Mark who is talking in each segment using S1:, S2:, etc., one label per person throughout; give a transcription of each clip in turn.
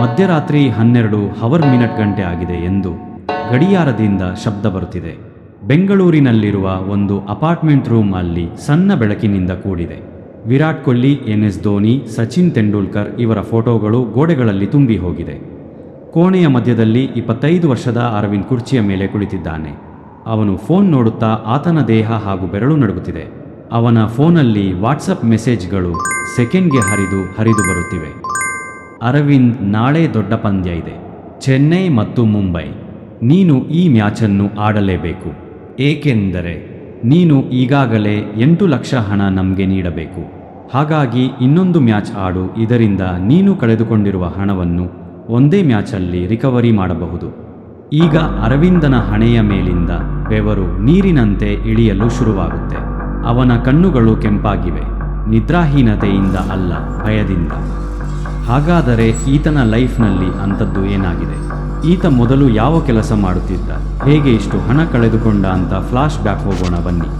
S1: ಮಧ್ಯರಾತ್ರಿ ಹನ್ನೆರಡು hour minute ಗಂಟೆ ಆಗಿದೆ ಎಂದು ಗಡಿಯಾರದಿಂದ ಶಬ್ದ ಬರುತ್ತಿದೆ. ಬೆಂಗಳೂರಿನಲ್ಲಿರುವ ಒಂದು ಅಪಾರ್ಟ್ಮೆಂಟ್ ರೂಮ್ ಅಲ್ಲಿ ಸಣ್ಣ ಬೆಳಕಿನಿಂದ ಕೂಡಿದೆ. ವಿರಾಟ್ ಕೊಹ್ಲಿ ಎನ್ ಎಸ್ ಧೋನಿ, ಸಚಿನ್ ತೆಂಡೂಲ್ಕರ್ ಇವರ ಫೋಟೋಗಳು ಗೋಡೆಗಳಲ್ಲಿ ತುಂಬಿ ಹೋಗಿದೆ. ಕೋಣೆಯ ಮಧ್ಯದಲ್ಲಿ ಇಪ್ಪತ್ತೈದು ವರ್ಷದ ಅರವಿಂದ್ ಕುರ್ಚಿಯ ಮೇಲೆ ಕುಳಿತಿದ್ದಾನೆ. ಅವನು ಫೋನ್ ನೋಡುತ್ತಾ ಆತನ ದೇಹ ಹಾಗೂ ಬೆರಳು ನಡುಗುತ್ತಿದೆ. ಅವನ ಫೋನಲ್ಲಿ ವಾಟ್ಸಪ್ ಮೆಸೇಜ್ಗಳು ಸೆಕೆಂಡ್ಗೆ ಹರಿದು ಹರಿದು ಬರುತ್ತಿವೆ. ಅರವಿಂದ್, ನಾಳೆ ದೊಡ್ಡ ಪಂದ್ಯ ಇದೆ. ಚೆನ್ನೈ ಮತ್ತು ಮುಂಬೈ. ನೀನು ಈ ಮ್ಯಾಚನ್ನು ಆಡಲೇಬೇಕು. ಏಕೆಂದರೆ ನೀನು ಈಗಾಗಲೇ ಎಂಟು ಲಕ್ಷ ಹಣ ನಮಗೆ ನೀಡಬೇಕು. ಹಾಗಾಗಿ ಇನ್ನೊಂದು ಮ್ಯಾಚ್ ಆಡು. ಇದರಿಂದ ನೀನು ಕಳೆದುಕೊಂಡಿರುವ ಹಣವನ್ನು ಒಂದೇ ಮ್ಯಾಚಲ್ಲಿ ರಿಕವರಿ ಮಾಡಬಹುದು. ಈಗ ಅರವಿಂದನ ಹಣೆಯ ಮೇಲಿಂದ ಬೆವರು ನೀರಿನಂತೆ ಇಳಿಯಲು ಶುರುವಾಗುತ್ತೆ. ಅವನ ಕಣ್ಣುಗಳು ಕೆಂಪಾಗಿವೆ. ನಿದ್ರಾಹೀನತೆಯಿಂದ ಅಲ್ಲ, ಭಯದಿಂದ. ಹಾಗಾದರೆ ಈತನ ಲೈಫ್ನಲ್ಲಿ ಅಂಥದ್ದು ಏನಾಗಿದೆ? ಈತ ಮೊದಲು ಯಾವ ಕೆಲಸ ಮಾಡುತ್ತಿದ್ದ? ಹೇಗೆ ಇಷ್ಟು ಹಣ ಕಳೆದುಕೊಂಡ ಅಂತ ಫ್ಲಾಶ್ ಬ್ಯಾಕ್ ಹೋಗೋಣ ಬನ್ನಿ.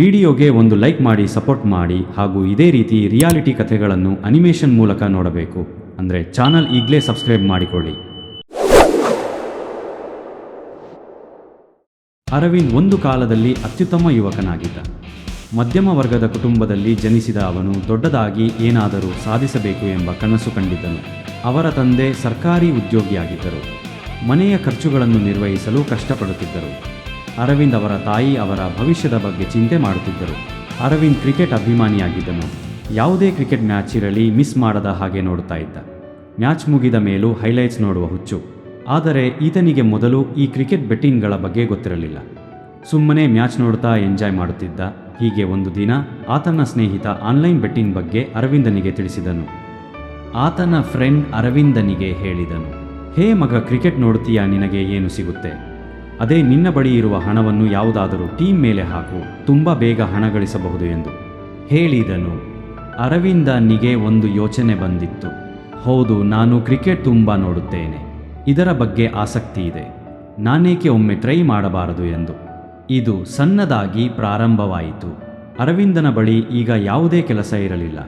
S1: ವಿಡಿಯೋಗೆ ಒಂದು ಲೈಕ್ ಮಾಡಿ, ಸಪೋರ್ಟ್ ಮಾಡಿ ಹಾಗೂ ಇದೇ ರೀತಿ ರಿಯಾಲಿಟಿ ಕಥೆಗಳನ್ನು ಅನಿಮೇಷನ್ ಮೂಲಕ ನೋಡಬೇಕು. ಅಂದರೆ ಚಾನಲ್ ಈಗಲೇ ಸಬ್ಸ್ಕ್ರೈಬ್ ಮಾಡಿಕೊಳ್ಳಿ. ಅರವಿಂದ್ ಒಂದು ಕಾಲದಲ್ಲಿ ಅತ್ಯುತ್ತಮ ಯುವಕನಾಗಿದ್ದ. ಮಧ್ಯಮ ವರ್ಗದ ಕುಟುಂಬದಲ್ಲಿ ಜನಿಸಿದ ಅವನು ದೊಡ್ಡದಾಗಿ ಏನಾದರೂ ಸಾಧಿಸಬೇಕು ಎಂಬ ಕನಸು ಕಂಡಿದ್ದನು. ಅವರ ತಂದೆ ಸರ್ಕಾರಿ ಉದ್ಯೋಗಿಯಾಗಿದ್ದರು. ಮನೆಯ ಖರ್ಚುಗಳನ್ನು ನಿರ್ವಹಿಸಲು ಕಷ್ಟಪಡುತ್ತಿದ್ದರು. ಅರವಿಂದ್ ಅವರ ತಾಯಿ ಅವರ ಭವಿಷ್ಯದ ಬಗ್ಗೆ ಚಿಂತೆ ಮಾಡುತ್ತಿದ್ದರು. ಅರವಿಂದ್ ಕ್ರಿಕೆಟ್ ಅಭಿಮಾನಿಯಾಗಿದ್ದನು. ಯಾವುದೇ ಕ್ರಿಕೆಟ್ ಮ್ಯಾಚ್ ಇರಲಿ ಮಿಸ್ ಮಾಡದ ಹಾಗೆ ನೋಡುತ್ತಾ ಇದ್ದ. ಮ್ಯಾಚ್ ಮುಗಿದ ಮೇಲೂ ಹೈಲೈಟ್ಸ್ ನೋಡುವ ಹುಚ್ಚು. ಆದರೆ ಈತನಿಗೆ ಮೊದಲು ಈ ಕ್ರಿಕೆಟ್ ಬೆಟ್ಟಿಂಗ್ಗಳ ಬಗ್ಗೆ ಗೊತ್ತಿರಲಿಲ್ಲ. ಸುಮ್ಮನೆ ಮ್ಯಾಚ್ ನೋಡ್ತಾ ಎಂಜಾಯ್ ಮಾಡುತ್ತಿದ್ದ ಹೀಗೆ ಒಂದು ದಿನ ಆತನ ಸ್ನೇಹಿತ ಆನ್ಲೈನ್ ಬೆಟ್ಟಿನ ಬಗ್ಗೆ ಅರವಿಂದನಿಗೆ ತಿಳಿಸಿದನು. ಆತನ ಫ್ರೆಂಡ್ ಅರವಿಂದನಿಗೆ ಹೇಳಿದನು, ಹೇ ಮಗ, ಕ್ರಿಕೆಟ್ ನೋಡುತ್ತೀಯಾ? ನಿನಗೆ ಏನು ಸಿಗುತ್ತೆ? ಅದೇ ನಿನ್ನ ಬಳಿ ಇರುವ ಹಣವನ್ನು ಯಾವುದಾದರೂ ಟೀಮ್ ಮೇಲೆ ಹಾಕು, ತುಂಬ ಬೇಗ ಹಣ ಗಳಿಸಬಹುದು ಎಂದು. ಹೇಳಿದನು. ಅರವಿಂದನಿಗೆ ಒಂದು ಯೋಚನೆ ಬಂದಿತ್ತು. ಹೌದು, ನಾನು ಕ್ರಿಕೆಟ್ ತುಂಬ ನೋಡುತ್ತೇನೆ. ಇದರ ಬಗ್ಗೆ ಆಸಕ್ತಿ ಇದೆ. ನಾನೇಕೆ ಒಮ್ಮೆ ಟ್ರೈ ಮಾಡಬಾರದು? ಎಂದು. ಇದು ಸಣ್ಣದಾಗಿ ಪ್ರಾರಂಭವಾಯಿತು. ಅರವಿಂದನ ಬಳಿ ಈಗ ಯಾವುದೇ ಕೆಲಸ ಇರಲಿಲ್ಲ.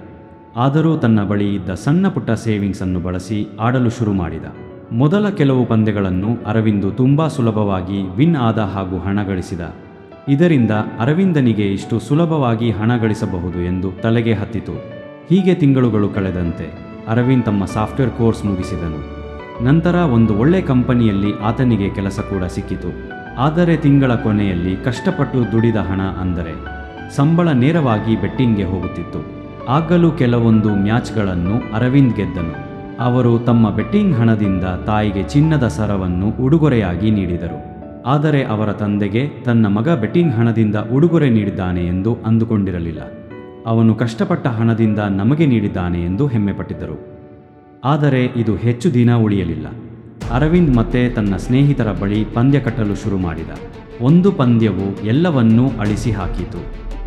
S1: ಆದರೂ ತನ್ನ ಬಳಿ ಇದ್ದ ಸಣ್ಣ ಪುಟ್ಟ ಸೇವಿಂಗ್ಸ್ ಅನ್ನು ಬಳಸಿ ಆಡಲು ಶುರು ಮಾಡಿದ. ಮೊದಲ ಕೆಲವು ಪಂದ್ಯಗಳನ್ನು ಅರವಿಂದು ತುಂಬಾ ಸುಲಭವಾಗಿ ವಿನ್ ಆದ ಹಾಗೂ ಹಣ ಗಳಿಸಿದ. ಇದರಿಂದ ಅರವಿಂದನಿಗೆ ಇಷ್ಟು ಸುಲಭವಾಗಿ ಹಣ ಗಳಿಸಬಹುದು ಎಂದು ತಲೆಗೆ ಹತ್ತಿತು. ಹೀಗೆ ತಿಂಗಳುಗಳು ಕಳೆದಂತೆ ಅರವಿಂದ್ ತಮ್ಮ ಸಾಫ್ಟ್ವೇರ್ ಕೋರ್ಸ್ ಮುಗಿಸಿದನು. ನಂತರ ಒಂದು ಒಳ್ಳೆ ಕಂಪನಿಯಲ್ಲಿ ಆತನಿಗೆ ಕೆಲಸ ಕೂಡ ಸಿಕ್ಕಿತು. ಆದರೆ ತಿಂಗಳ ಕೊನೆಯಲ್ಲಿ ಕಷ್ಟಪಟ್ಟು ದುಡಿದ ಹಣ ಅಂದರೆ ಸಂಬಳ ನೇರವಾಗಿ ಬೆಟ್ಟಿಂಗ್ಗೆ ಹೋಗುತ್ತಿತ್ತು. ಆಗಲೂ ಕೆಲವೊಂದು ಮ್ಯಾಚ್ಗಳನ್ನು ಅರವಿಂದ್ ಗೆದ್ದನು. ಅವರು ತಮ್ಮ ಬೆಟ್ಟಿಂಗ್ ಹಣದಿಂದ ತಾಯಿಗೆ ಚಿನ್ನದ ಸರವನ್ನು ಉಡುಗೊರೆಯಾಗಿ ನೀಡಿದರು. ಆದರೆ ಅವರ ತಂದೆಗೆ ತನ್ನ ಮಗ ಬೆಟ್ಟಿಂಗ್ ಹಣದಿಂದ ಉಡುಗೊರೆ ನೀಡಿದ್ದಾನೆ ಎಂದು ಅಂದುಕೊಂಡಿರಲಿಲ್ಲ. ಅವನು ಕಷ್ಟಪಟ್ಟ ಹಣದಿಂದ ನಮಗೆ ನೀಡಿದ್ದಾನೆ ಎಂದು ಹೆಮ್ಮೆಪಟ್ಟಿದ್ದರು. ಆದರೆ ಇದು ಹೆಚ್ಚು ದಿನ ಉಳಿಯಲಿಲ್ಲ. ಅರವಿಂದ್ ಮತ್ತೆ ತನ್ನ ಸ್ನೇಹಿತರ ಬಳಿ ಪಂದ್ಯ ಕಟ್ಟಲು ಶುರು ಮಾಡಿದ. ಒಂದು ಪಂದ್ಯವು ಎಲ್ಲವನ್ನೂ ಅಳಿಸಿ ಹಾಕಿತು.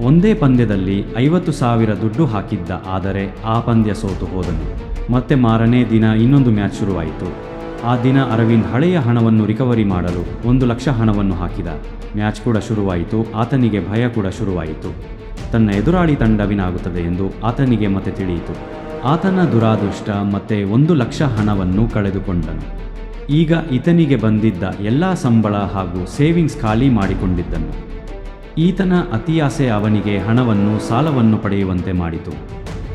S1: ಒಂದೇ ಪಂದ್ಯದಲ್ಲಿ ಐವತ್ತು ಸಾವಿರ ದುಡ್ಡು ಹಾಕಿದ್ದ, ಆದರೆ ಆ ಪಂದ್ಯ ಸೋತು ಹೋದನು. ಮತ್ತೆ ಮಾರನೇ ದಿನ ಇನ್ನೊಂದು ಮ್ಯಾಚ್ ಶುರುವಾಯಿತು. ಆ ದಿನ ಅರವಿಂದ್ ಹಳೆಯ ಹಣವನ್ನು ರಿಕವರಿ ಮಾಡಲು ಒಂದು ಲಕ್ಷ ಹಣವನ್ನು ಹಾಕಿದ. ಮ್ಯಾಚ್ ಕೂಡ ಶುರುವಾಯಿತು, ಆತನಿಗೆ ಭಯ ಕೂಡ ಶುರುವಾಯಿತು. ತನ್ನ ಎದುರಾಳಿ ತಂಡವಿನಾಗುತ್ತದೆ ವಿನ್ ಎಂದು ಆತನಿಗೆ ಮತ್ತೆ ತಿಳಿಯಿತು. ಆತನ ದುರಾದೃಷ್ಟ ಮತ್ತೆ ಒಂದು ಲಕ್ಷ ಹಣವನ್ನು ಕಳೆದುಕೊಂಡನು. ಈಗ ಈತನಿಗೆ ಬಂದಿದ್ದ ಎಲ್ಲ ಸಂಬಳ ಹಾಗೂ ಸೇವಿಂಗ್ಸ್ ಖಾಲಿ ಮಾಡಿಕೊಂಡಿದ್ದನು. ಈತನ ಅತಿಯಾಸೆ ಅವನಿಗೆ ಹಣವನ್ನು, ಸಾಲವನ್ನು ಪಡೆಯುವಂತೆ ಮಾಡಿತು.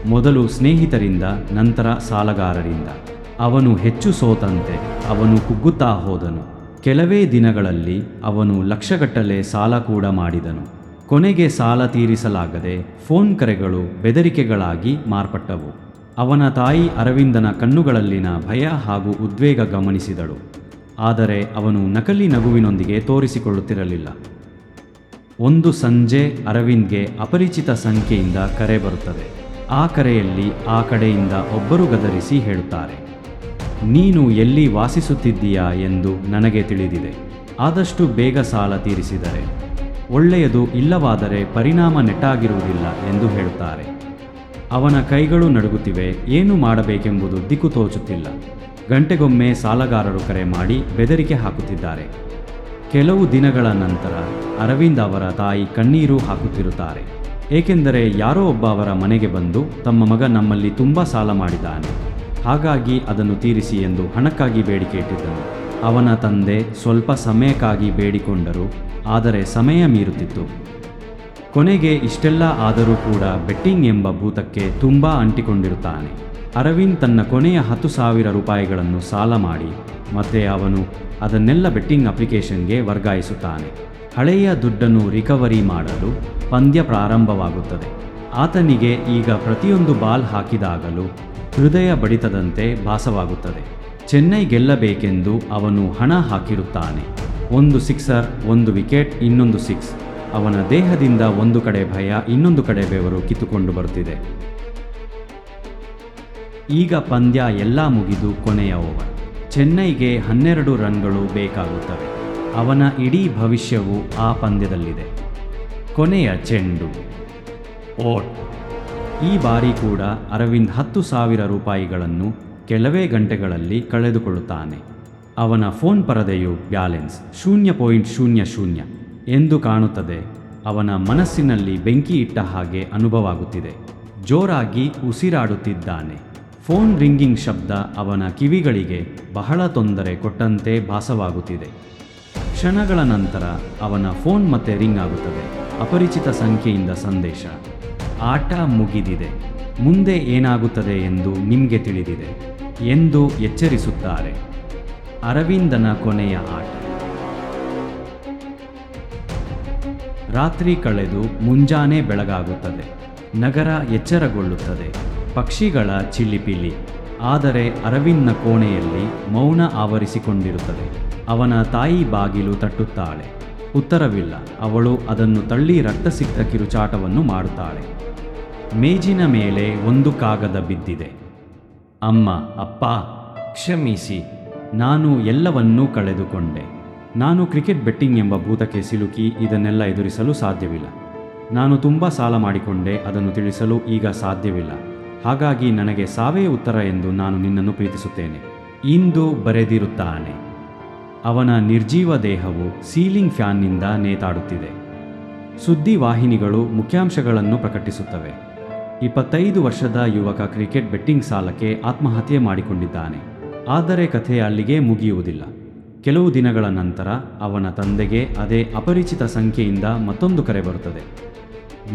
S1: ಮೊದಲು ಸ್ನೇಹಿತರಿಂದ, ನಂತರ ಸಾಲಗಾರರಿಂದ. ಅವನು ಹೆಚ್ಚು ಸೋತಂತೆ ಅವನು ಕುಗ್ಗುತ್ತಾ ಹೋದನು. ಕೆಲವೇ ದಿನಗಳಲ್ಲಿ ಅವನು ಲಕ್ಷಗಟ್ಟಲೆ ಸಾಲ ಕೂಡ ಮಾಡಿದನು. ಕೊನೆಗೆ ಸಾಲ ತೀರಿಸಲಾಗದೆ ಫೋನ್ ಕರೆಗಳು ಬೆದರಿಕೆಗಳಾಗಿ ಮಾರ್ಪಟ್ಟವು. ಅವನ ತಾಯಿ ಅರವಿಂದನ ಕಣ್ಣುಗಳಲ್ಲಿನ ಭಯ ಹಾಗೂ ಉದ್ವೇಗ ಗಮನಿಸಿದಳು. ಆದರೆ ಅವನು ನಕಲಿ ನಗುವಿನೊಂದಿಗೆ ತೋರಿಸಿಕೊಳ್ಳುತ್ತಿರಲಿಲ್ಲ. ಒಂದು ಸಂಜೆ ಅರವಿಂದ್ಗೆ ಅಪರಿಚಿತ ಸಂಖ್ಯೆಯಿಂದ ಕರೆ ಬರುತ್ತದೆ. ಆ ಕರೆಯಲ್ಲಿ ಆ ಕಡೆಯಿಂದ ಒಬ್ಬರು ಗದರಿಸಿ ಹೇಳುತ್ತಾರೆ, ನೀನು ಎಲ್ಲಿ ವಾಸಿಸುತ್ತಿದ್ದೀಯಾ ಎಂದು ನನಗೆ ತಿಳಿದಿದೆ. ಆದಷ್ಟು ಬೇಗ ಸಾಲ ತೀರಿಸಿದರೆ. ಒಳ್ಳೆಯದು ಇಲ್ಲವಾದರೆ ಪರಿಣಾಮ ನೆಟ್ಟಾಗಿರುವುದಿಲ್ಲ ಎಂದು ಹೇಳುತ್ತಾರೆ. ಅವನ ಕೈಗಳು ನಡುಗುತ್ತಿವೆ, ಏನು ಮಾಡಬೇಕೆಂಬುದು ದಿಕ್ಕು ತೋಚುತ್ತಿಲ್ಲ. ಗಂಟೆಗೊಮ್ಮೆ ಸಾಲಗಾರರು ಕರೆ ಮಾಡಿ ಬೆದರಿಕೆ ಹಾಕುತ್ತಿದ್ದಾರೆ. ಕೆಲವು ದಿನಗಳ ನಂತರ ಅರವಿಂದ್ ಅವರ ತಾಯಿ ಕಣ್ಣೀರು ಹಾಕುತ್ತಿರುತ್ತಾರೆ. ಏಕೆಂದರೆ ಯಾರೋ ಒಬ್ಬ ಅವರ ಮನೆಗೆ ಬಂದು ತಮ್ಮ ಮಗ ನಮ್ಮಲ್ಲಿ ತುಂಬ ಸಾಲ ಮಾಡಿದ್ದಾನೆ. ಹಾಗಾಗಿ ಅದನ್ನು ತೀರಿಸಿ ಎಂದು ಹಣಕ್ಕಾಗಿ ಬೇಡಿಕೆ ಇಟ್ಟಿದ್ದನು. ಅವನ ತಂದೆ ಸ್ವಲ್ಪ ಸಮಯಕ್ಕಾಗಿ ಬೇಡಿಕೊಂಡರು, ಆದರೆ ಸಮಯ ಮೀರುತ್ತಿತ್ತು. ಕೊನೆಗೆ ಇಷ್ಟೆಲ್ಲ ಆದರೂ ಕೂಡ ಬೆಟ್ಟಿಂಗ್ ಎಂಬ ಭೂತಕ್ಕೆ ತುಂಬ ಅಂಟಿಕೊಂಡಿರುತ್ತಾನೆ. ಅರವಿಂದ್ ತನ್ನ ಕೊನೆಯ ಹತ್ತು ಸಾವಿರ ರೂಪಾಯಿಗಳನ್ನು ಸಾಲ ಮಾಡಿ, ಮತ್ತೆ ಅವನು ಅದನ್ನೆಲ್ಲ ಬೆಟ್ಟಿಂಗ್ ಅಪ್ಲಿಕೇಶನ್ಗೆ ವರ್ಗಾಯಿಸುತ್ತಾನೆ. ಹಳೆಯ ದುಡ್ಡನ್ನು ರಿಕವರಿ ಮಾಡಲು ಪಂದ್ಯ ಪ್ರಾರಂಭವಾಗುತ್ತದೆ. ಆತನಿಗೆ ಈಗ ಪ್ರತಿಯೊಂದು ಬಾಲ್ ಹಾಕಿದಾಗಲೂ ಹೃದಯ ಬಡಿತದಂತೆ ಭಾಸವಾಗುತ್ತದೆ. ಚೆನ್ನೈ ಗೆಲ್ಲಬೇಕೆಂದು ಅವನು ಹಣ ಹಾಕಿರುತ್ತಾನೆ. ಒಂದು ಸಿಕ್ಸರ್, ಒಂದು ವಿಕೆಟ್, ಇನ್ನೊಂದು ಸಿಕ್ಸ್. ಅವನ ದೇಹದಿಂದ ಒಂದು ಕಡೆ ಭಯ, ಇನ್ನೊಂದು ಕಡೆ ಬೆವರು ಕಿತ್ತುಕೊಂಡು ಬರುತ್ತಿದೆ. ಈಗ ಪಂದ್ಯ ಎಲ್ಲ ಮುಗಿದು ಕೊನೆಯ ಓವರ್. ಚೆನ್ನೈಗೆ ಹನ್ನೆರಡು ರನ್ಗಳು ಬೇಕಾಗುತ್ತವೆ. ಅವನ ಇಡೀ ಭವಿಷ್ಯವು ಆ ಪಂದ್ಯದಲ್ಲಿದೆ. ಕೊನೆಯ ಚೆಂಡು. ಓಟ್. ಈ ಬಾರಿ ಕೂಡ ಅರವಿಂದ್ ಹತ್ತು ಸಾವಿರ ರೂಪಾಯಿಗಳನ್ನು ಕೆಲವೇ ಗಂಟೆಗಳಲ್ಲಿ ಕಳೆದುಕೊಳ್ಳುತ್ತಾನೆ. ಅವನ ಫೋನ್ ಪರದೆಯು ಬ್ಯಾಲೆನ್ಸ್ ಶೂನ್ಯ ಪಾಯಿಂಟ್ ಶೂನ್ಯ ಶೂನ್ಯ. ಎಂದು ಕಾಣುತ್ತದೆ. ಅವನ ಮನಸ್ಸಿನಲ್ಲಿ ಬೆಂಕಿ ಇಟ್ಟ ಹಾಗೆ ಅನುಭವಾಗುತ್ತಿದೆ ಜೋರಾಗಿ ಉಸಿರಾಡುತ್ತಿದ್ದಾನೆ. ಫೋನ್ ರಿಂಗಿಂಗ್ ಶಬ್ದ ಅವನ ಕಿವಿಗಳಿಗೆ ಬಹಳ ತೊಂದರೆ ಕೊಟ್ಟಂತೆ ಭಾಸವಾಗುತ್ತಿದೆ. ಕ್ಷಣಗಳ ನಂತರ ಅವನ ಫೋನ್ ಮತ್ತೆ ರಿಂಗ್ ಆಗುತ್ತದೆ. ಅಪರಿಚಿತ ಸಂಖ್ಯೆಯಿಂದ ಸಂದೇಶ. ಆಟ ಮುಗಿದಿದೆ. ಮುಂದೆ ಏನಾಗುತ್ತದೆ ಎಂದು ನಿಮಗೆ ತಿಳಿದಿದೆ. ಎಂದು ಎಚ್ಚರಿಸುತ್ತಾರೆ. ಅರವಿಂದನ ಕೊನೆಯ ಆಟ. ರಾತ್ರಿ ಕಳೆದು ಮುಂಜಾನೆ ಬೆಳಗಾಗುತ್ತದೆ. ನಗರ ಎಚ್ಚರಗೊಳ್ಳುತ್ತದೆ. ಪಕ್ಷಿಗಳ ಚಿಲಿಪಿಲಿ. ಆದರೆ ಅರವಿಂದ್ನ ಕೋಣೆಯಲ್ಲಿ ಮೌನ ಆವರಿಸಿಕೊಂಡಿರುತ್ತದೆ. ಅವನ ತಾಯಿ ಬಾಗಿಲು ತಟ್ಟುತ್ತಾಳೆ. ಉತ್ತರವಿಲ್ಲ. ಅವಳು ಅದನ್ನು ತಳ್ಳಿ ರಕ್ತಸಿಕ್ತ ಕಿರುಚಾಟವನ್ನು ಮಾಡುತ್ತಾಳೆ. ಮೇಜಿನ ಮೇಲೆ ಒಂದು ಕಾಗದ ಬಿದ್ದಿದೆ. ಅಮ್ಮ, ಅಪ್ಪ, ಕ್ಷಮಿಸಿ. ನಾನು ಎಲ್ಲವನ್ನೂ ಕಳೆದುಕೊಂಡೆ. ನಾನು ಕ್ರಿಕೆಟ್ ಬೆಟ್ಟಿಂಗ್ ಎಂಬ ಭೂತಕ್ಕೆ ಸಿಲುಕಿ ಇದನ್ನೆಲ್ಲ ಎದುರಿಸಲು ಸಾಧ್ಯವಿಲ್ಲ. ನಾನು ತುಂಬ ಸಾಲ ಮಾಡಿಕೊಂಡೆ, ಅದನ್ನು ತಿಳಿಸಲು ಈಗ ಸಾಧ್ಯವಿಲ್ಲ. ಹಾಗಾಗಿ ನನಗೆ ಸಾವೇ ಉತ್ತರ ಎಂದು ನಾನು ನಿನ್ನನ್ನು ಪ್ರೀತಿಸುತ್ತೇನೆ. ಇಂದು ಬರೆದಿರುತ್ತಾನೆ. ಅವನ ನಿರ್ಜೀವ ದೇಹವು ಸೀಲಿಂಗ್ ಫ್ಯಾನ್ನಿಂದ ನೇತಾಡುತ್ತಿದೆ. ಸುದ್ದಿ ವಾಹಿನಿಗಳು ಮುಖ್ಯಾಂಶಗಳನ್ನು ಪ್ರಕಟಿಸುತ್ತವೆ. ಇಪ್ಪತ್ತೈದು ವರ್ಷದ ಯುವಕ ಕ್ರಿಕೆಟ್ ಬೆಟ್ಟಿಂಗ್ ಸಾಲಕ್ಕೆ ಆತ್ಮಹತ್ಯೆ ಮಾಡಿಕೊಂಡಿದ್ದಾನೆ. ಆದರೆ ಕಥೆ ಅಲ್ಲಿಗೆ ಮುಗಿಯುವುದಿಲ್ಲ. ಕೆಲವು ದಿನಗಳ ನಂತರ ಅವನ ತಂದೆಗೆ ಅದೇ ಅಪರಿಚಿತ ಸಂಖ್ಯೆಯಿಂದ ಮತ್ತೊಂದು ಕರೆ ಬರುತ್ತದೆ.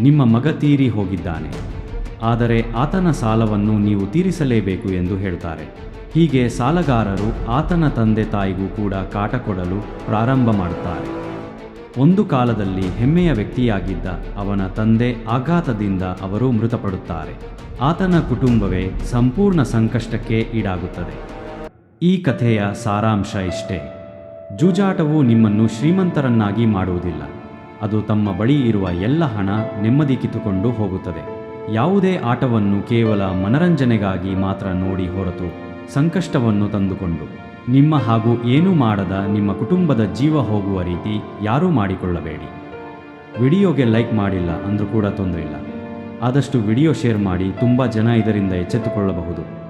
S1: ನಿಮ್ಮ ಮಗ ತೀರಿ ಹೋಗಿದ್ದಾನೆ. ಆದರೆ ಆತನ ಸಾಲವನ್ನು ನೀವು ತೀರಿಸಲೇಬೇಕು ಎಂದು ಹೇಳ್ತಾರೆ. ಹೀಗೆ ಸಾಲಗಾರರು ಆತನ ತಂದೆ ತಾಯಿಗೂ ಕೂಡ ಕಾಟ ಕೊಡಲು ಪ್ರಾರಂಭ ಮಾಡುತ್ತಾರೆ. ಒಂದು ಕಾಲದಲ್ಲಿ ಹೆಮ್ಮೆಯ ವ್ಯಕ್ತಿಯಾಗಿದ್ದ ಅವನ ತಂದೆ ಆಘಾತದಿಂದ ಅವರು ಮೃತಪಡುತ್ತಾರೆ. ಆತನ ಕುಟುಂಬವೇ ಸಂಪೂರ್ಣ ಸಂಕಷ್ಟಕ್ಕೆ ಈಡಾಗುತ್ತದೆ. ಈ ಕಥೆಯ ಸಾರಾಂಶ ಇಷ್ಟೇ. ಜೂಜಾಟವು ನಿಮ್ಮನ್ನು ಶ್ರೀಮಂತರನ್ನಾಗಿ ಮಾಡುವುದಿಲ್ಲ. ಅದು ತಮ್ಮ ಬಳಿ ಇರುವ ಎಲ್ಲ ಹಣ ನೆಮ್ಮದಿ ಕಿತ್ತುಕೊಂಡು ಹೋಗುತ್ತದೆ. ಯಾವುದೇ ಆಟವನ್ನು ಕೇವಲ ಮನರಂಜನೆಗಾಗಿ ಮಾತ್ರ ನೋಡಿ ಹೊರತು ಸಂಕಷ್ಟವನ್ನು ತಂದುಕೊಂಡು, ನಿಮ್ಮ ಹಾಗೂ ಏನೂ ಮಾಡದ ನಿಮ್ಮ ಕುಟುಂಬದ ಜೀವ ಹೋಗುವ ರೀತಿ ಯಾರೂ ಮಾಡಿಕೊಳ್ಳಬೇಡಿ. ವಿಡಿಯೋಗೆ ಲೈಕ್ ಮಾಡಿಲ್ಲ ಅಂದರೂ ಕೂಡ ತೊಂದರೆ ಇಲ್ಲ. ಆದಷ್ಟು ವಿಡಿಯೋ ಶೇರ್ ಮಾಡಿ ತುಂಬ ಜನ ಇದರಿಂದ ಎಚ್ಚೆತ್ತುಕೊಳ್ಳಬಹುದು.